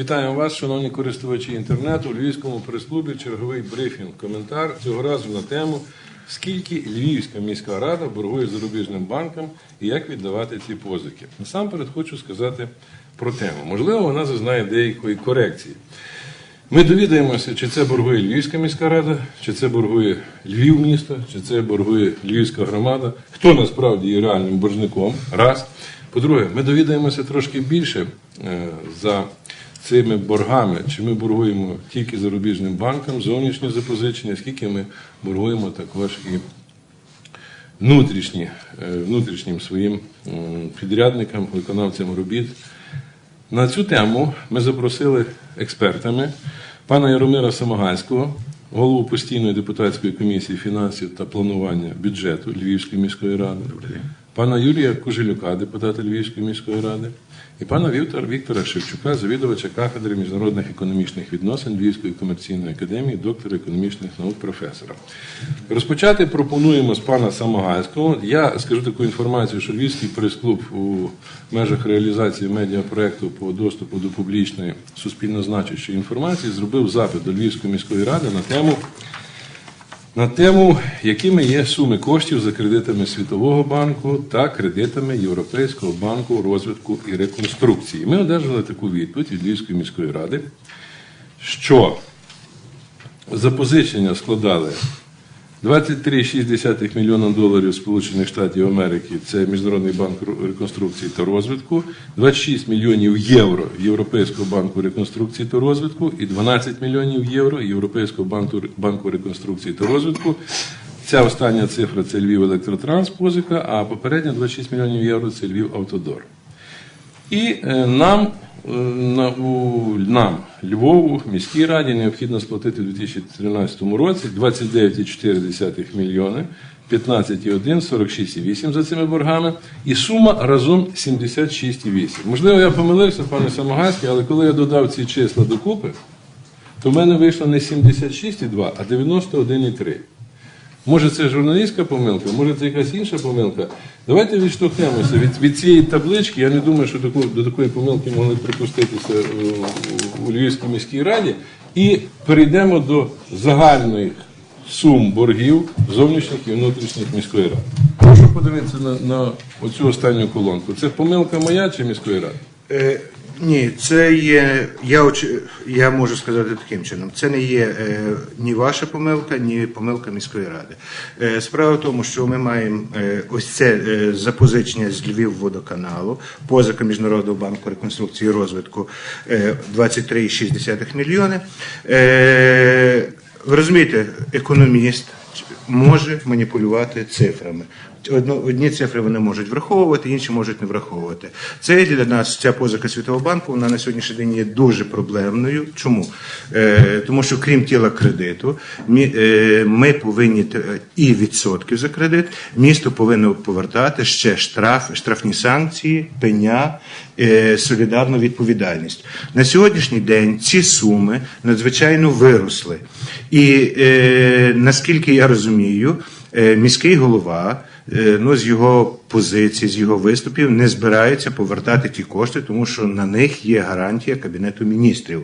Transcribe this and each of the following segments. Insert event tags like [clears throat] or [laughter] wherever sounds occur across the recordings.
Вітаємо вас, шановні користувачі інтернету. У Львівському прес-клубі черговий брифінг. Коментар цього разу на тему, скільки Львівська міська рада боргує зарубіжним банкам і як віддавати ці позики. Насамперед хочу сказати про тему. Можливо, вона зазнає деякої корекції. Ми довідаємося, чи це боргує Львівська міська рада, чи це боргує Львів місто, чи це боргує Львівська громада. Хто насправді є реальним боржником? Раз. По-друге, ми довідаємося трошки більше е, за цими боргами, чи ми боргуємо тільки зарубіжним банкам зовнішні запозичення, скільки ми боргуємо також і внутрішні, е, внутрішнім своїм підрядникам, виконавцям робіт. На цю тему ми запросили експертами пана Яромира Самогальського, голову постійної депутатської комісії фінансів та планування бюджету Львівської міської ради, пана Юрія Кужелюка, депутата Львівської міської ради, і пана Віктора, Віктора Шевчука, завідувача кафедри міжнародних економічних відносин Львівської комерційної академії, доктора економічних наук, професора. Розпочати пропонуємо з пана Самогальського. Я скажу таку інформацію, що Львівський прес-клуб у межах реалізації медіапроекту по доступу до публічної суспільно значущої інформації зробив запит до Львівської міської ради на тему на тему, якими є суми коштів за кредитами Світового банку та кредитами Європейського банку розвитку і реконструкції. Ми одержали таку відповідь від Львівської міської ради, що запозичення складали 23,6 мільйона доларів Сполучених Штатів Америки, це Міжнародний банк реконструкції та розвитку, 26 мільйонів євро Європейського банку реконструкції та розвитку і 12 мільйонів євро Європейського банку, реконструкції та розвитку. Ця остання цифра це Львів Електротранс позика, а попередня 26 мільйонів євро це Львів Автодор. І е, нам, нам, Львову, міській раді, необхідно сплатити у 2013 році 29,4 мільйони, 15,1, 46,8 за цими боргами, і сума разом 76,8. Можливо, я помилився, пане Самогайський, але коли я додав ці числа докупи, то в мене вийшло не 76,2, а 91,3. Може, це журналістська помилка, може це якась інша помилка. Давайте відштовхнемося від, від цієї таблички. Я не думаю, що таку, до такої помилки могли припуститися е, у, у Львівській міській раді. І перейдемо до загальних сум боргів зовнішніх і внутрішніх міської ради. Прошу подивитися на, на оцю останню колонку. Це помилка моя чи міської ради? Ні, це є. Я оч... я можу сказати таким чином. Це не є е, ні ваша помилка, ні помилка міської ради. Е, справа в тому, що ми маємо е, ось це е, запозичення з Львівводоканалу, позика Міжнародного банку реконструкції і розвитку е, 23,6 мільйони. Е, ви розумієте, економіст може маніпулювати цифрами. Одні цифри вони можуть враховувати, інші можуть не враховувати. Це для нас ця позика Світового банку вона на сьогоднішній день є дуже проблемною. Чому? Е, тому що крім тіла кредиту, мі- е, ми повинні т- і відсотків за кредит, місто повинно повертати ще штраф, штрафні санкції, пеня, е, солідарну відповідальність. На сьогоднішній день ці суми надзвичайно виросли. І е, наскільки я розумію, е, міський голова е, ну, з його позицій, з його виступів не збирається повертати ті кошти, тому що на них є гарантія Кабінету міністрів.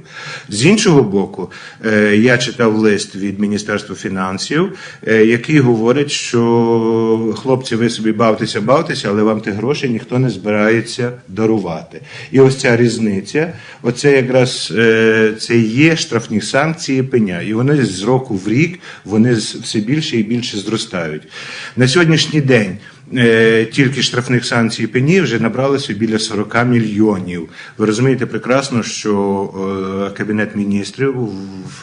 З іншого боку, е, я читав лист від Міністерства фінансів, е, який говорить, що хлопці, ви собі бавтеся, бавтеся, але вам ті гроші ніхто не збирається дарувати. І ось ця різниця, оце якраз е, це є штрафні санкції пеня. І вони з року в рік вони все більше і більше зростають. На сьогоднішній день. Е, Тільки штрафних санкцій пені вже набралося біля 40 мільйонів. Ви розумієте прекрасно, що е, кабінет міністрів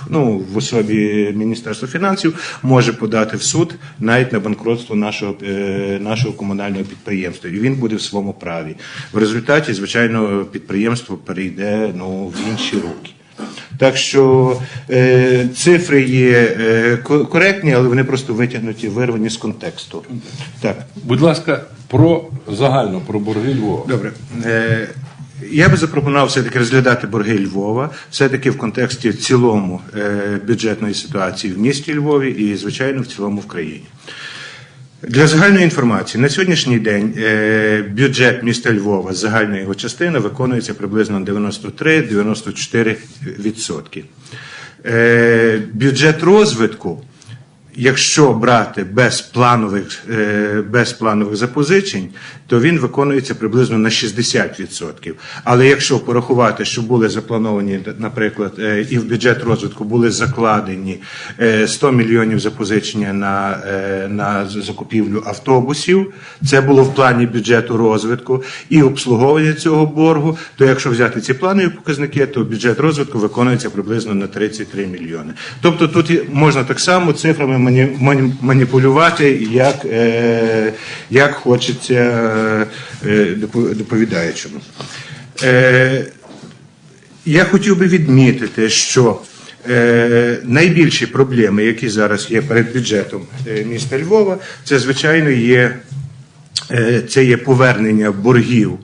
ну, в особі Міністерства фінансів може подати в суд навіть на банкротство нашого, е, нашого комунального підприємства, і він буде в своєму праві. В результаті, звичайно, підприємство перейде ну, в інші руки. Так що е, цифри є е, коректні, але вони просто витягнуті, вирвані з контексту. Так. Будь ласка, про загально про борги Львова. Добре. Е, Я би запропонував все-таки розглядати борги Львова, все-таки в контексті в цілому е, бюджетної ситуації в місті Львові і, звичайно, в цілому в країні. Для загальної інформації, на сьогоднішній день е, бюджет міста Львова, загальна його частина, виконується приблизно 93-94%. Е, бюджет розвитку, якщо брати без планових, е, без планових запозичень, то він виконується приблизно на 60%. Але якщо порахувати, що були заплановані, наприклад, е, і в бюджет розвитку були закладені е, 100 мільйонів запозичення на, е, на закупівлю автобусів, це було в плані бюджету розвитку і обслуговування цього боргу, то якщо взяти ці планові показники, то бюджет розвитку виконується приблизно на 33 мільйони. Тобто тут можна так само цифрами мані- мані- маніпулювати, як, е, як хочеться е, доповідаючому. Е, я хотів би відмітити, що е, найбільші проблеми, які зараз є перед бюджетом е, міста Львова, це звичайно є, е, це є повернення боргів.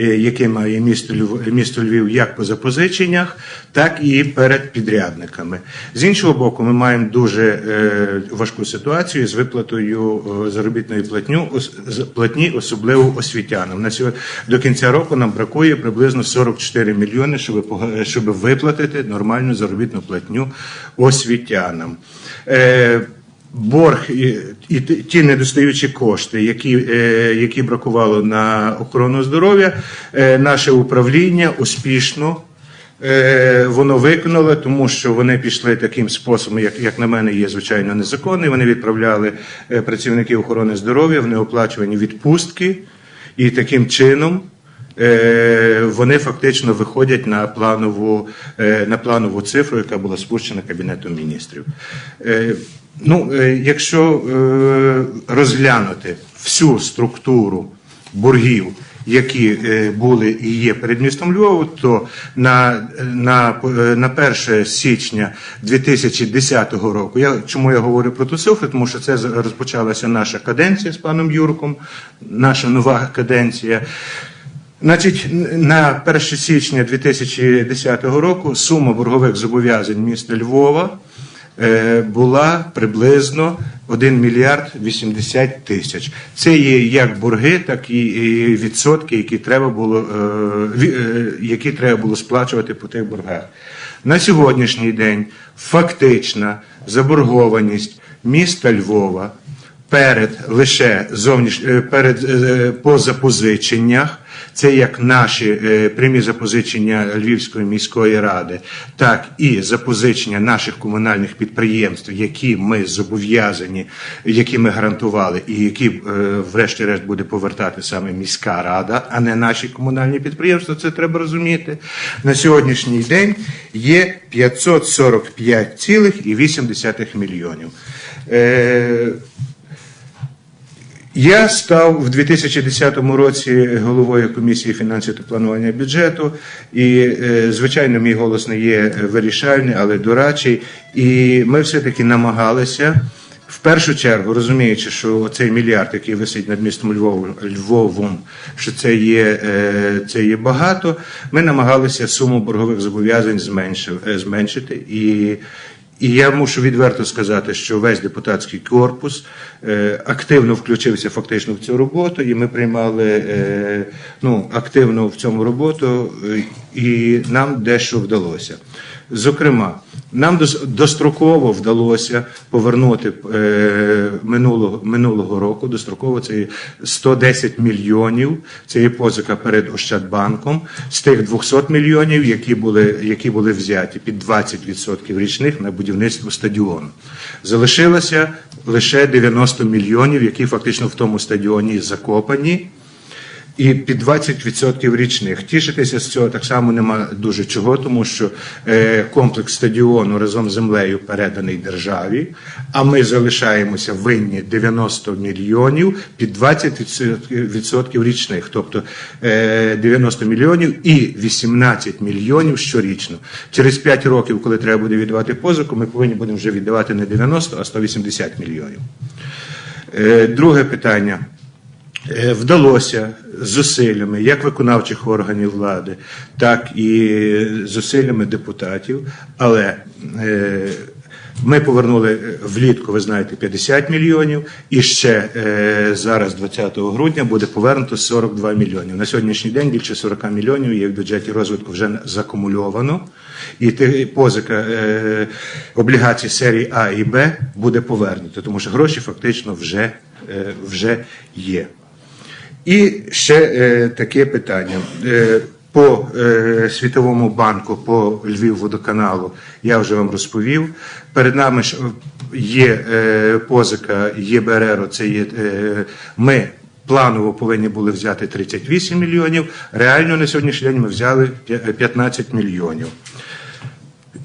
Е, Яке має місто Львів, місто Львів як по запозиченнях, так і перед підрядниками. З іншого боку, ми маємо дуже е, важку ситуацію з виплатою е, заробітної платню, платні, особливо освітянам. На сьогодні до кінця року нам бракує приблизно 44 мільйони, щоб щоб виплатити нормальну заробітну платню освітянам. Борг і, і ті недостаючі кошти, які, е, які бракувало на охорону здоров'я, е, наше управління успішно е, воно виконало, тому що вони пішли таким способом, як, як на мене, є звичайно незаконний. Вони відправляли працівників охорони здоров'я в неоплачувані відпустки, і таким чином вони фактично виходять на планову, на планову цифру, яка була спущена Кабінетом міністрів. Ну, е, якщо е, розглянути всю структуру боргів, які е, були і є перед містом Львову, то на, на, на 1 січня 2010 року, я, чому я говорю про ту цифру, тому що це розпочалася наша каденція з паном Юрком, наша нова каденція. Значить, на 1 січня 2010 року сума боргових зобов'язань міста Львова була приблизно 1 мільярд 80 тисяч. Це є як борги, так і відсотки, які треба було, е, е, які треба було сплачувати по тих боргах. На сьогоднішній день фактична заборгованість міста Львова перед лише зовніш... е, перед е, по запозиченнях, це як наші е, прямі запозичення Львівської міської ради, так і запозичення наших комунальних підприємств, які ми зобов'язані, які ми гарантували, і які е, врешті-решт буде повертати саме міська рада, а не наші комунальні підприємства. Це треба розуміти. На сьогоднішній день є 545,8 мільйонів. Я став в 2010 році головою комісії фінансів та планування бюджету, і, е, звичайно, мій голос не є вирішальний, але дорадчий. І ми все-таки намагалися. В першу чергу, розуміючи, що цей мільярд, який висить над містом Львовом, Львовом, що це є, е, це є багато, ми намагалися суму боргових зобов'язань е, зменшити. І, і я мушу відверто сказати, що весь депутатський корпус е, активно включився фактично в цю роботу, і ми приймали е, ну, активно в цьому роботу, е, і нам дещо вдалося. Зокрема, нам достроково вдалося повернути е, минулого, минулого року. Достроково це 110 мільйонів. Це є позика перед Ощадбанком з тих 200 мільйонів, які були, які були взяті під 20% річних на будівництво стадіону. Залишилося лише 90 мільйонів, які фактично в тому стадіоні закопані і під 20% річних. Тішитися з цього так само нема дуже чого, тому що е, комплекс стадіону разом з землею переданий державі, а ми залишаємося винні 90 мільйонів під 20% річних, тобто е, 90 мільйонів і 18 мільйонів щорічно. Через 5 років, коли треба буде віддавати позику, ми повинні будемо вже віддавати не 90, а 180 мільйонів. Е, Друге питання. Е, Вдалося зусиллями як виконавчих органів влади, так і зусиллями депутатів, але е, Ми повернули влітку, ви знаєте, 50 мільйонів, і ще е, зараз, 20 грудня, буде повернуто 42 мільйонів. На сьогоднішній день більше 40 мільйонів є в бюджеті розвитку вже закумульовано, і позика облігацій серії А і Б буде повернуто, тому що гроші фактично вже, вже є. І ще е, таке питання. Е, по е, Світовому банку, по Львівводоканалу я вже вам розповів. Перед нами ж є е, позика ЄБРР, це є е, ми. Планово повинні були взяти 38 мільйонів. Реально на сьогоднішній день ми взяли п'я- 15 мільйонів.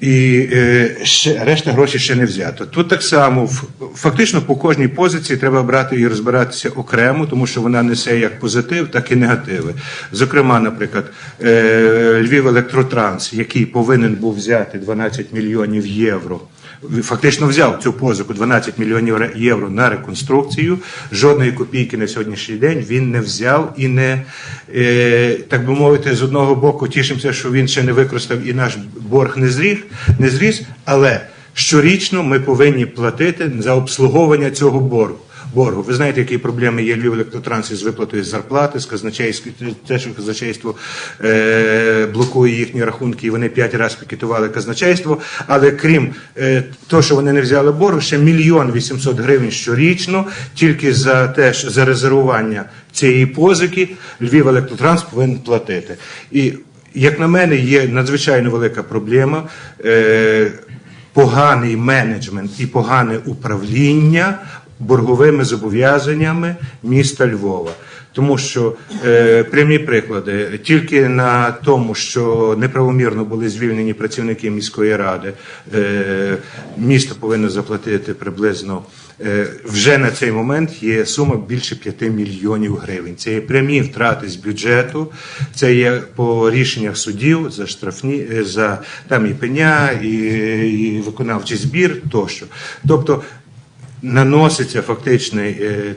І е, ще, решта грошей ще не взято. Тут так само фактично по кожній позиції треба брати і розбиратися окремо, тому що вона несе як позитив, так і негативи. Зокрема, наприклад, е, Львів Електротранс, який повинен був взяти 12 мільйонів євро. Фактично взяв цю позику 12 мільйонів євро на реконструкцію. Жодної копійки на сьогоднішній день він не взяв і не, е, так би мовити, з одного боку тішимося, що він ще не використав і наш борг не зріг, не зріс, але щорічно ми повинні платити за обслуговування цього боргу. Боргу. Ви знаєте, які проблеми є Львів електротрансі з виплатою зарплати, з казначейською, те, що казначейство е, блокує їхні рахунки, і вони п'ять разів пікетували казначейство. Але крім е, того, що вони не взяли боргу, ще мільйон вісімсот гривень щорічно, тільки за те, що за резервування цієї позики Львів електротранс повинен платити. І як на мене, є надзвичайно велика проблема. Е, поганий менеджмент і погане управління борговими зобов'язаннями міста Львова. Тому що е, прямі приклади тільки на тому, що неправомірно були звільнені працівники міської ради, е, місто повинно заплатити приблизно е, вже на цей момент є сума більше 5 мільйонів гривень. Це є прямі втрати з бюджету, це є по рішеннях судів за штрафні е, за там і пеня, і, і виконавчий збір тощо. Тобто наноситься фактично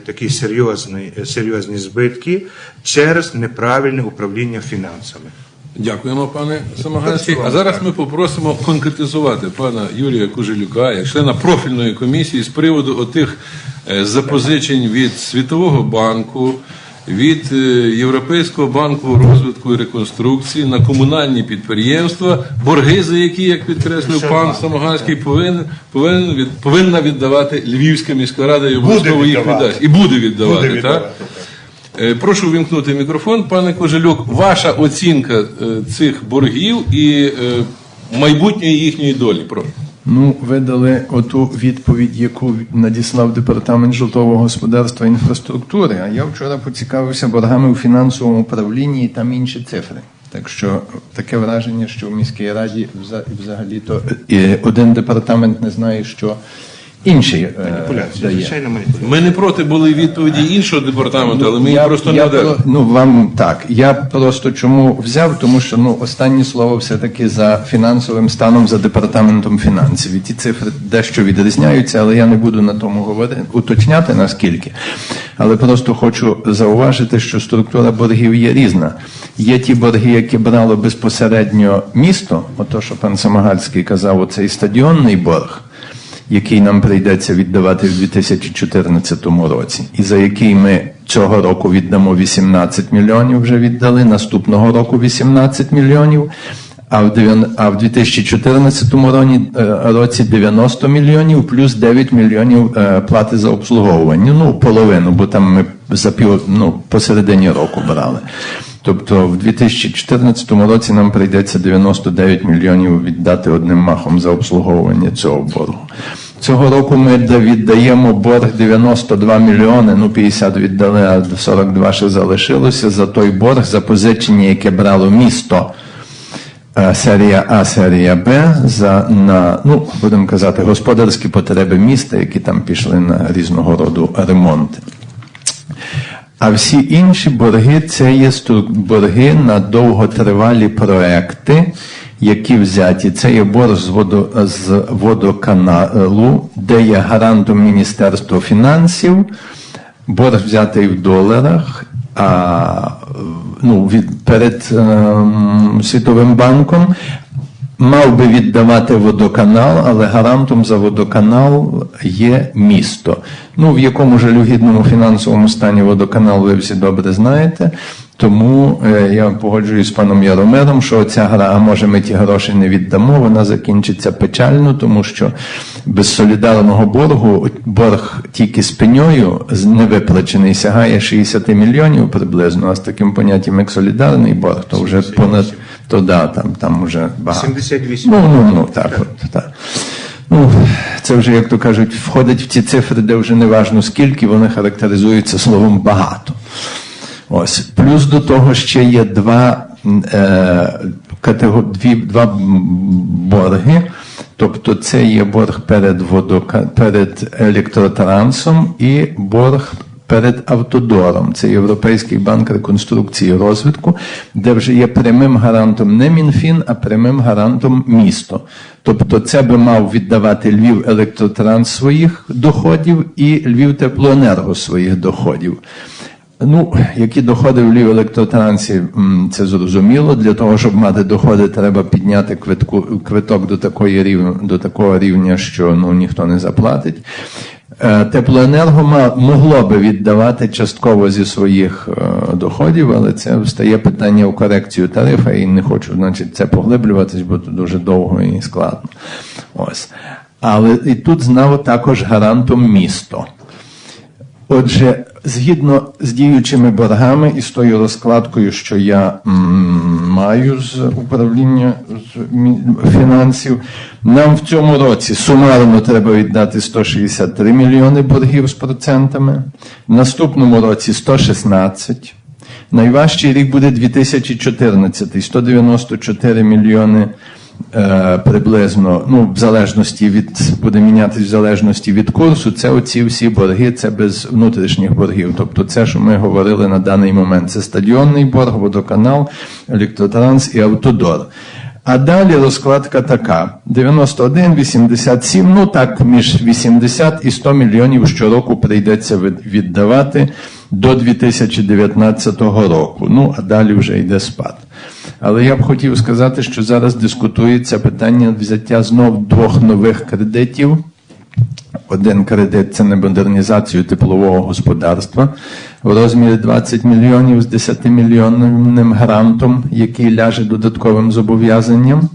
такі серйозні, е, серйозні збитки через неправильне управління фінансами. Дякуємо, пане Самоганський. А зараз ми попросимо конкретизувати пана Юрія Кужелюка, як члена профільної комісії, з приводу отих е, запозичень від Світового банку, від е, Європейського банку розвитку і реконструкції на комунальні підприємства, борги, за які, як підкреслив пан Самоганський, повинен, повинен від, повинна віддавати Львівська міська рада і обов'язково їх віддасть. І буде віддавати, Буде так? віддавати, Е, Прошу вімкнути мікрофон, пане Кожелюк. Ваша оцінка е, цих боргів і майбутньої їхньої долі. Прошу. Ну, ви дали оту відповідь, яку надіслав департамент житлового господарства інфраструктури. А я вчора поцікавився боргами у фінансовому управлінні і там інші цифри. Так що таке враження, що в міській раді вза- взагалі-то е, один департамент не знає, що інший е, Маніпуляція, дає. звичайно, маніпуляція. Ми не проти були відповіді іншого департаменту, але ми її просто не я дали. про- ну вам так. Я просто чому взяв, тому що ну останнє слово все-таки за фінансовим станом за департаментом фінансів. І ті цифри дещо відрізняються, але я не буду на тому говорити, уточняти наскільки. Але просто хочу зауважити, що структура боргів є різна. Є ті борги, які брало безпосередньо місто, ото що пан Самогальський казав, оцей стадіонний борг який нам прийдеться віддавати в 2014 році, і за який ми цього року віддамо 18 мільйонів, вже віддали, наступного року 18 мільйонів, а в, дев'ян- а в 2014 році, е, 90 мільйонів плюс 9 мільйонів е, плати за обслуговування. Ну, половину, бо там ми за пів, ну, посередині року брали. Тобто в 2014 році нам прийдеться 99 мільйонів віддати одним махом за обслуговування цього боргу. Цього року ми віддаємо борг 92 мільйони, ну 50 віддали, а 42 ще залишилося за той борг, за позичення, яке брало місто. е, Серія А, серія Б за на ну будемо казати господарські потреби міста, які там пішли на різного роду ремонти. А всі інші борги це є борги на довготривалі проекти, які взяті. Це є борг з, водо, з водоканалу, де є гарантом Міністерства фінансів, борг взятий в доларах. А, ну, від, перед ем, Світовим банком, мав би віддавати водоканал, але гарантом за водоканал є місто. Ну, в якому жалюгідному фінансовому стані водоканал ви всі добре знаєте. Тому е, я погоджуюсь з паном Яромиром, що ця гра, а може ми ті гроші не віддамо, вона закінчиться печально, тому що без солідарного боргу борг тільки з пеньою невиплачений сягає 60 мільйонів приблизно, а з таким поняттям як солідарний борг, то вже понад то да, там, там вже багато. 78. Ну, ну, ну, так, от, так. Ну, це вже, як то кажуть, входить в ті цифри, де вже не важно скільки, вони характеризуються словом багато. Ось. Плюс до того ще є два, е, катего, дві, два борги. Тобто це є борг перед, водока, перед електротрансом і борг перед Автодором. Це Європейський банк реконструкції і розвитку, де вже є прямим гарантом не Мінфін, а прямим гарантом місто. Тобто це би мав віддавати Львів електротранс своїх доходів і Львів теплоенерго своїх доходів. Ну, які доходи в Львів електротрансі, це зрозуміло. Для того, щоб мати доходи, треба підняти квитку, квиток до, такої рівня, до такого рівня, що ну, ніхто не заплатить. Е, Теплоенерго могло би віддавати частково зі своїх е, доходів, але це стає питання у корекцію тарифа, і не хочу, значить, це поглиблюватись, бо це дуже довго і складно. Ось. Але і тут знову також гарантом місто. Отже, згідно з діючими боргами і з тою розкладкою, що я маю з управління з фінансів, нам в цьому році сумарно треба віддати 163 мільйони боргів з процентами, в наступному році 116. Найважчий рік буде 2014, 194 мільйони е, приблизно, ну, в залежності від, буде мінятись в залежності від курсу, це оці всі борги, це без внутрішніх боргів. Тобто це, що ми говорили на даний момент, це стадіонний борг, водоканал, електротранс і автодор. А далі розкладка така: 91, 87, ну так, між 80 і 100 мільйонів щороку прийдеться віддавати до 2019 року. Ну, а далі вже йде спад. Але я б хотів сказати, що зараз дискутується питання взяття знов двох нових кредитів. Один кредит це на модернізацію теплового господарства в розмірі 20 мільйонів з 10 мільйонним грантом, який ляже додатковим зобов'язанням.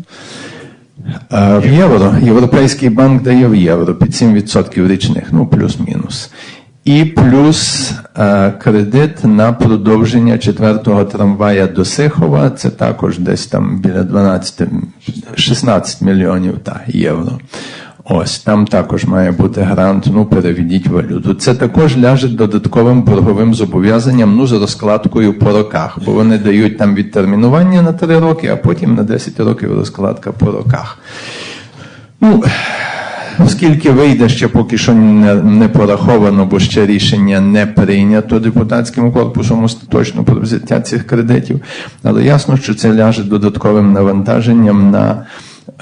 Е, В євро. Європейський банк дає в євро під 7% річних, ну плюс-мінус. І плюс е, кредит на продовження четвертого трамвая до Сихова. Це також десь там біля 12, 16 мільйонів та, євро. Ось там також має бути грант. Ну переведіть валюту. Це також ляже додатковим борговим зобов'язанням. Ну з розкладкою по роках, бо вони дають там відтермінування на 3 роки, а потім на 10 років розкладка по роках. Ну, Оскільки вийде ще поки що не, не пораховано, бо ще рішення не прийнято депутатським корпусом остаточно про взяття цих кредитів, але ясно, що це ляже додатковим навантаженням на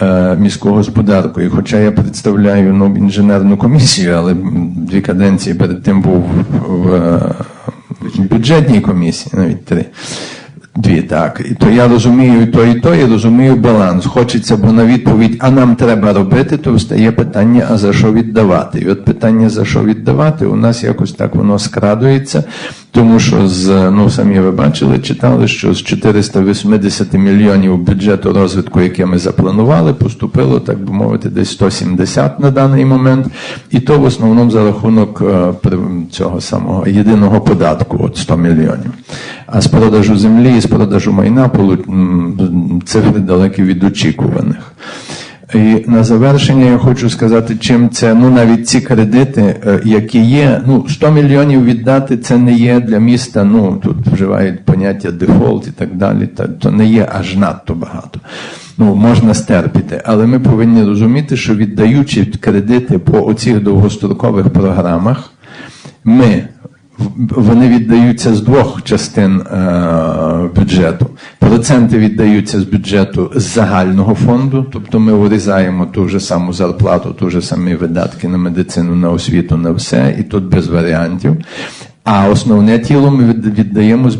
е, міську господарку. І хоча я представляю ну, інженерну комісію, але дві каденції перед тим був в, е, в бюджетній комісії, навіть три. Дві, так. І то я розумію і то, і то, і розумію баланс. Хочеться, бо на відповідь, а нам треба робити, то встає питання, а за що віддавати? І от питання, за що віддавати, у нас якось так воно скрадується, тому що з, ну самі ви бачили, читали, що з 480 мільйонів бюджету розвитку, яке ми запланували, поступило, так би мовити, десь 170 на даний момент. І то в основному за рахунок е, цього самого єдиного податку, от 100 мільйонів. А з продажу землі і з продажу майна цифри далекі від очікуваних. І на завершення я хочу сказати, чим це, ну навіть ці кредити, е, які є, ну 100 мільйонів віддати, це не є для міста, ну тут вживають поняття дефолт і так далі, то не є аж надто багато. Ну, можна стерпіти, але ми повинні розуміти, що віддаючи кредити по оцих довгострокових програмах, ми вони віддаються з двох частин е, бюджету. Проценти віддаються з бюджету з загального фонду, тобто ми вирізаємо ту ж саму зарплату, ту ж самі видатки на медицину, на освіту, на все, і тут без варіантів. А основне тіло ми віддаємо з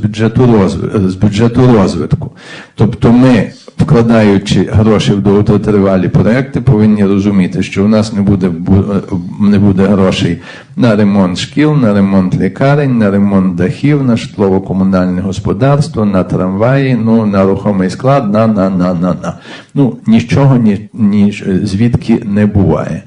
бюджету розвитку. Тобто ми вкладаючи гроші в довготривалі проекти, повинні розуміти, що у нас не буде не буде грошей на ремонт шкіл, на ремонт лікарень, на ремонт дахів, на житлово-комунальне господарство, на трамваї, ну на рухомий склад, на на на на на. Ну нічого ні, ні звідки не буває.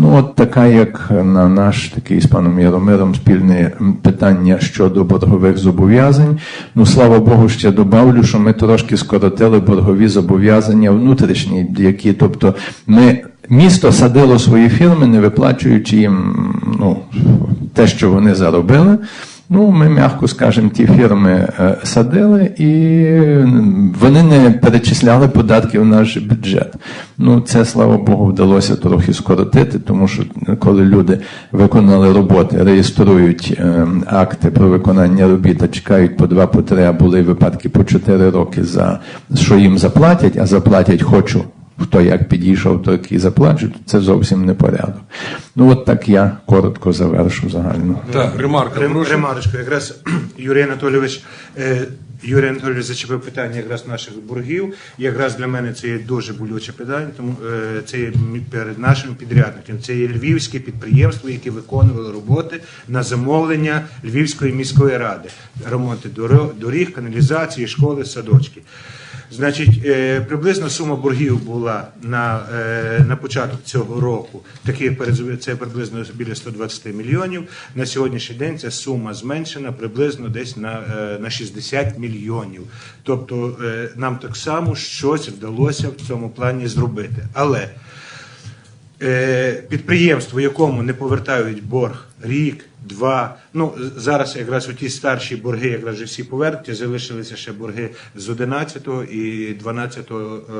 Ну, от така, як на наш такий з паном Яромиром спільне питання щодо боргових зобов'язань. Ну, слава Богу, ще добавлю, що ми трошки скоротили боргові зобов'язання внутрішні, які, тобто, ми місто садило свої фірми, не виплачуючи їм ну, те, що вони заробили. Ну, ми, м'яко скажемо, ті фірми е, садили, і вони не перечисляли податки в наш бюджет. Ну, це, слава Богу, вдалося трохи скоротити, тому що коли люди виконали роботи, реєструють е, акти про виконання робіт, а чекають по два, по три, а були випадки по чотири роки за що їм заплатять, а заплатять хочу. Хто як підійшов, то який заплачуть, це зовсім не порядок. Ну, от так я коротко завершу загально. Так, ремарка, Рем, прошу. ремарочку, якраз [clears throat] Юрій Анатолійович, е, Юрій Анатолійович зачепив питання якраз наших боргів. Якраз для мене це є дуже болюче питання, тому е, це є перед нашим підрядником. Це є львівське підприємство, яке виконувало роботи на замовлення Львівської міської ради. Ремонти доріг, каналізації, школи, садочки. Значить, е, приблизно сума боргів була на, е, на початок цього року. Такі це приблизно біля 120 мільйонів. На сьогоднішній день ця сума зменшена приблизно десь на, е, на 60 мільйонів. Тобто нам так само щось вдалося в цьому плані зробити. Але підприємство, якому не повертають борг рік, два. Ну зараз якраз у ті старші борги, якраз вже всі повернуті, залишилися ще борги з 11 і 12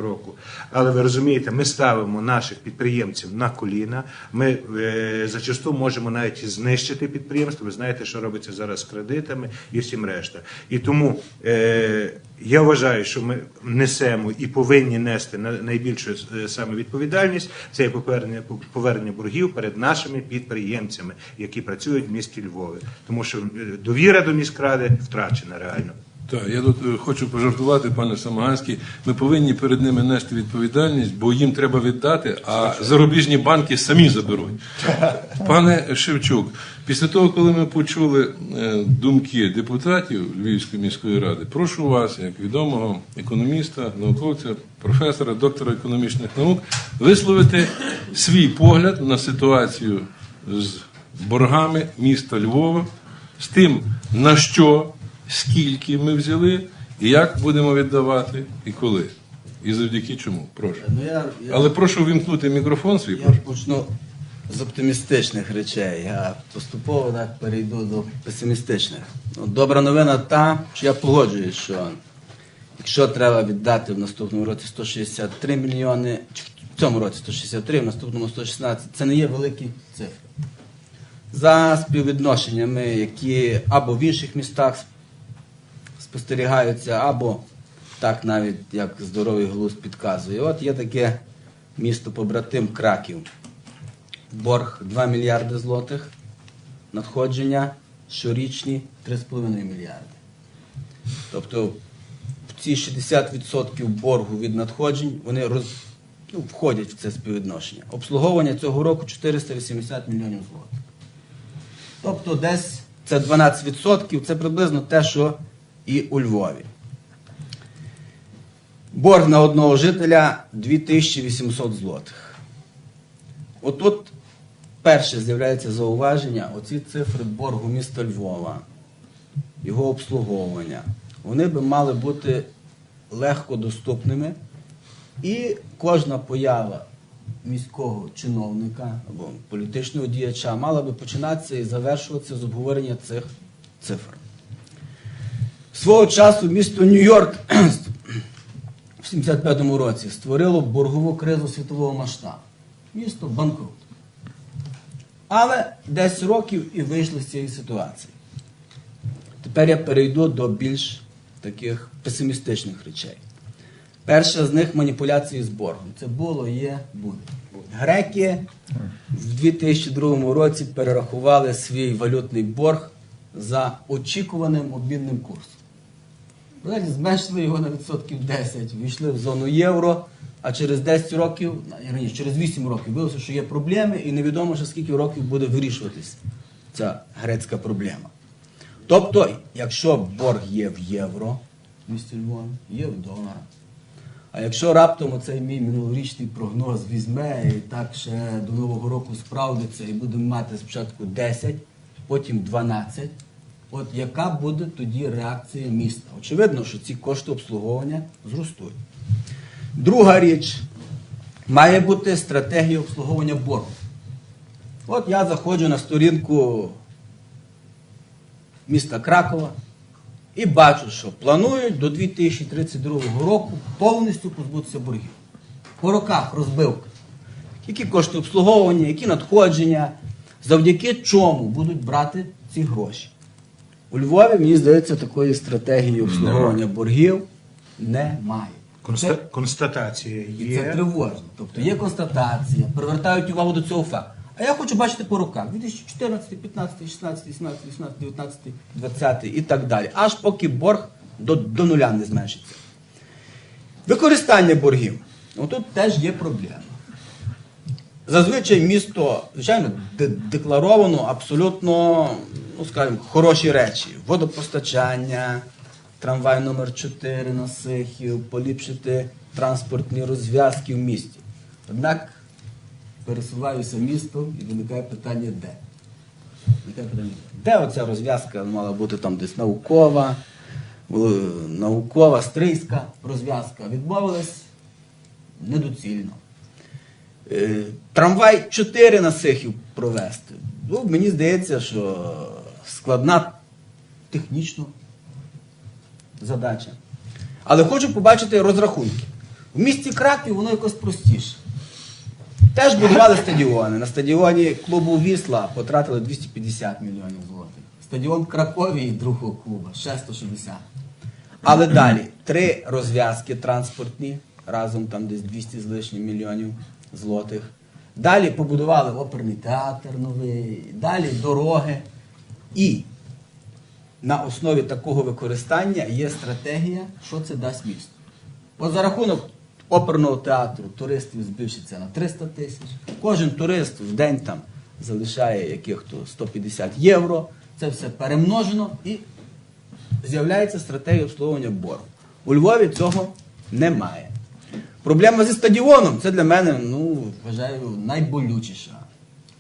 року. Але ви розумієте, ми ставимо наших підприємців на коліна. Ми е, зачасту можемо навіть знищити підприємство. Ви знаєте, що робиться зараз з кредитами і всім решта. І тому е, я вважаю, що ми несемо і повинні нести на- найбільшу е, саме відповідальність. Це повернення повернення боргів перед нашими підприємцями, які працюють в місті Львові, тому що е, довіра до міськради втрачена реально. Так, я тут е, хочу пожартувати, пане Самоганський. Ми повинні перед ними нести відповідальність, бо їм треба віддати, а зарубіжні банки самі заберуть. Пане Шевчук, після того, коли ми почули е, думки депутатів Львівської міської ради, прошу вас, як відомого економіста, науковця, професора, доктора економічних наук, висловити свій погляд на ситуацію з боргами міста Львова, з тим, на що, скільки ми взяли, і як будемо віддавати, і коли. І завдяки чому. Прошу. Ну, я, я, Але прошу вімкнути мікрофон свій. я Прошу. почну з оптимістичних речей, а поступово так перейду до песимістичних. Ну, добра новина та, що я погоджуюсь, що якщо треба віддати в наступному році 163 мільйони, чи в цьому році 163, в наступному 116, це не є великі цифри. За співвідношеннями, які або в інших містах спостерігаються, або так навіть як здоровий глузд підказує. От є таке місто побратим Краків. Борг 2 мільярди злотих, надходження щорічні 3,5 мільярди. Тобто ці 60% боргу від надходжень вони роз, ну, входять в це співвідношення. Обслуговування цього року 480 мільйонів злотих. Тобто десь це 12%, це приблизно те, що і у Львові. Борг на одного жителя 2800 злотих. Отут перше з'являється зауваження, оці цифри боргу міста Львова, його обслуговування, вони би мали бути легко доступними, і кожна поява міського чиновника або політичного діяча мала би починатися і завершуватися з обговорення цих цифр. Свого часу місто Нью-Йорк [clears throat] в 75-му році створило боргову кризу світового масштабу. Місто банкрут. Але 10 років і вийшли з цієї ситуації. Тепер я перейду до більш таких песимістичних речей. Перша з них маніпуляції з боргом. Це було, є, буде. Греки в 2002 році перерахували свій валютний борг за очікуваним обмінним курсом. Далі зменшили його на відсотків 10, війшли в зону євро, а через 10 років, раніше, через 8 років виявилося, що є проблеми, і невідомо, ще скільки років буде вирішуватись ця грецька проблема. Тобто, якщо борг є в євро, місті Львові, є в доларах. А якщо раптом оцей мій минулорічний прогноз візьме і так ще до Нового року справдиться і будемо мати спочатку 10, потім 12, от яка буде тоді реакція міста? Очевидно, що ці кошти обслуговування зростуть. Друга річ, має бути стратегія обслуговування боргу. От я заходжу на сторінку міста Кракова і бачу, що планують до 2032 року повністю позбутися боргів. По роках розбивка. Які кошти обслуговування, які надходження, завдяки чому будуть брати ці гроші. У Львові, мені здається, такої стратегії обслуговування боргів немає. Конста- Констатація І це тривожно. Тобто є констатація, привертають увагу до цього факту. А я хочу бачити по роках 2014, 15, 16, 17, 18, 19, 20 і так далі. Аж поки борг до, до нуля не зменшиться. Використання боргів. Отут теж є проблема. Зазвичай місто, звичайно, декларовано абсолютно, ну скажімо, хороші речі. Водопостачання, трамвай номер 4 на Сихів, поліпшити транспортні розв'язки в місті. Однак пересуваюся містом і виникає питання де. Де оця розв'язка мала бути там десь наукова, наукова, стрийська розв'язка. Відмовилась недоцільно. Е, Трамвай 4 на Сихів провести. Ну, мені здається, що складна технічно задача. Але хочу побачити розрахунки. В місті Краків воно якось простіше. Теж будували стадіони. На стадіоні клубу Вісла потратили 250 мільйонів злотих. Стадіон в Кракові другого клуба ще 160. Але далі три розв'язки транспортні, разом там десь 200 з лишнім мільйонів злотих. Далі побудували оперний театр новий, далі дороги. І на основі такого використання є стратегія, що це дасть місту. От за рахунок оперного театру туристів збільшиться на 300 тисяч. Кожен турист в день там залишає яких-то 150 євро. Це все перемножено і з'являється стратегія обслуговування боргу. У Львові цього немає. Проблема зі стадіоном це для мене, ну, вважаю, найболючіша.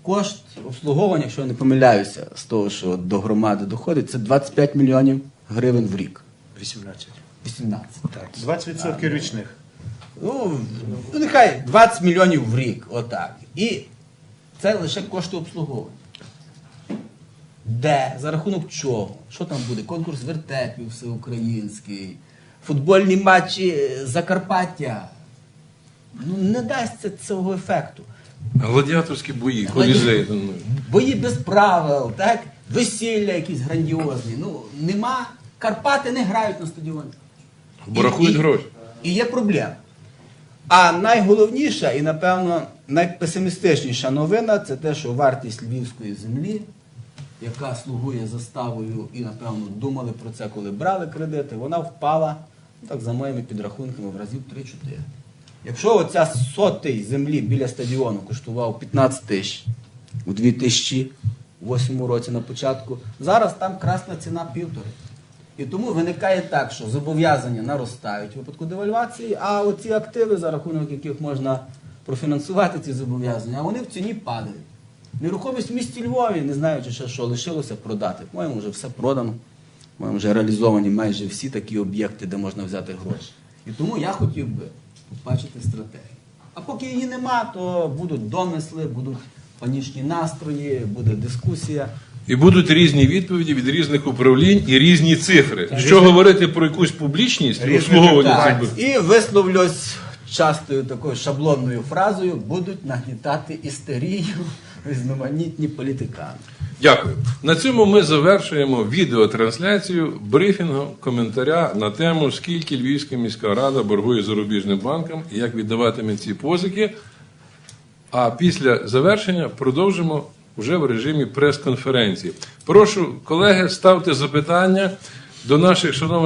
Кошт обслуговування, якщо я не помиляюся, з того, що до громади доходить, це 25 мільйонів гривень в рік. 18. 18. Так. 20% річних. Ну, ну, нехай 20 мільйонів в рік, отак. І це лише кошти обслуговування. Де? За рахунок чого? Що там буде? Конкурс вертепів всеукраїнський, футбольні матчі е, Закарпаття. Ну, не дасть цього ефекту. Гладіаторські бої, колізей. Бої без правил, так? Весілля якісь грандіозні. Ну, нема. Карпати не грають на стадіоні. Бо рахують гроші. І є проблема. А найголовніша і, напевно, найпесимістичніша новина це те, що вартість львівської землі, яка слугує заставою, і, напевно, думали про це, коли брали кредити, вона впала, так за моїми підрахунками, в разів 3-4. Якщо оця сотий землі біля стадіону коштував 15 тисяч у 2008 році на початку, зараз там красна ціна півтори. І тому виникає так, що зобов'язання наростають в випадку девальвації, а оці активи, за рахунок яких можна профінансувати ці зобов'язання, вони в ціні падають. Нерухомість в місті Львові, не знаючи ще, що лишилося продати. По-моєму, вже все продано. По-моєму, вже реалізовані майже всі такі об'єкти, де можна взяти гроші. І тому я хотів би побачити стратегію. А поки її нема, то будуть домисли, будуть панічні настрої, буде дискусія. І будуть різні відповіді від різних управлінь і різні цифри. Що говорити про якусь публічність Різні обслуговування Так, цих і висловлюсь частою такою шаблонною фразою, будуть нагнітати істерію різноманітні політикани. Дякую. На цьому ми завершуємо відеотрансляцію брифінгу коментаря на тему, скільки Львівська міська рада боргує зарубіжним банкам і як віддаватиме ці позики. А після завершення продовжимо вже в режимі прес-конференції. Прошу, колеги, ставте запитання до наших шановних.